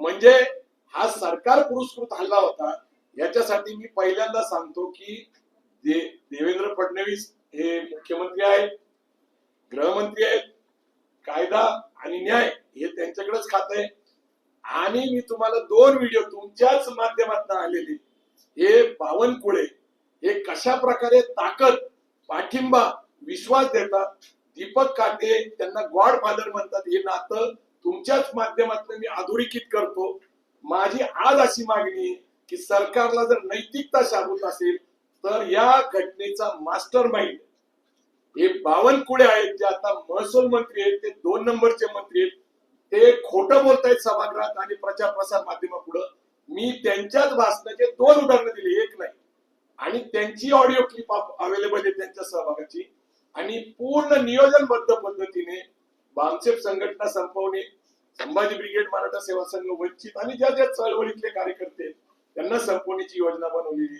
म्हणजे हा सरकार पुरस्कृत हल्ला होता. याच्यासाठी मी पहिल्यांदा सांगतो की दे देवेंद्र फडणवीस हे मुख्यमंत्री आहेत गृहमंत्री आहेत कायदा आणि न्याय हे त्यांच्याकडेच खात आहे. आणि मी तुम्हाला दोन व्हिडिओ तुमच्याच माध्यमातून आलेले. हे बावनकुळे हे कशा प्रकारे ताकद पाठिंबा विश्वास देतात दीपक काटे त्यांना गॉड फादर म्हणतात हे नातं तुमच्याच माध्यमातून मी अधोरेखित करतो. माझी आज अशी मागणी आहे की सरकारला जर नैतिकता शाबूत असेल तर या घटनेचा मास्टर माइंड हे बावनकुळे आहेत जे आता महसूल मंत्री आहेत ते दोन नंबरचे मंत्री आहेत ते खोटं बोलतायत सभागृहात आणि प्रचार प्रसार माध्यमापुढं. मी त्यांच्याच भाषणाचे दोन उदाहरणं दिली एक नाही. आणि त्यांची ऑडिओ क्लिप अवेलेबल आहे त्यांच्या सहभागाची. आणि पूर्ण नियोजनबद्ध पद्धतीने बामसेप संघटना संपवणे संभाजी ब्रिगेड मराठा सेवा संघ वंचित आणि ज्या ज्या चळवळीतले कार्यकर्ते त्यांना संपवण्याची योजना बनवलेली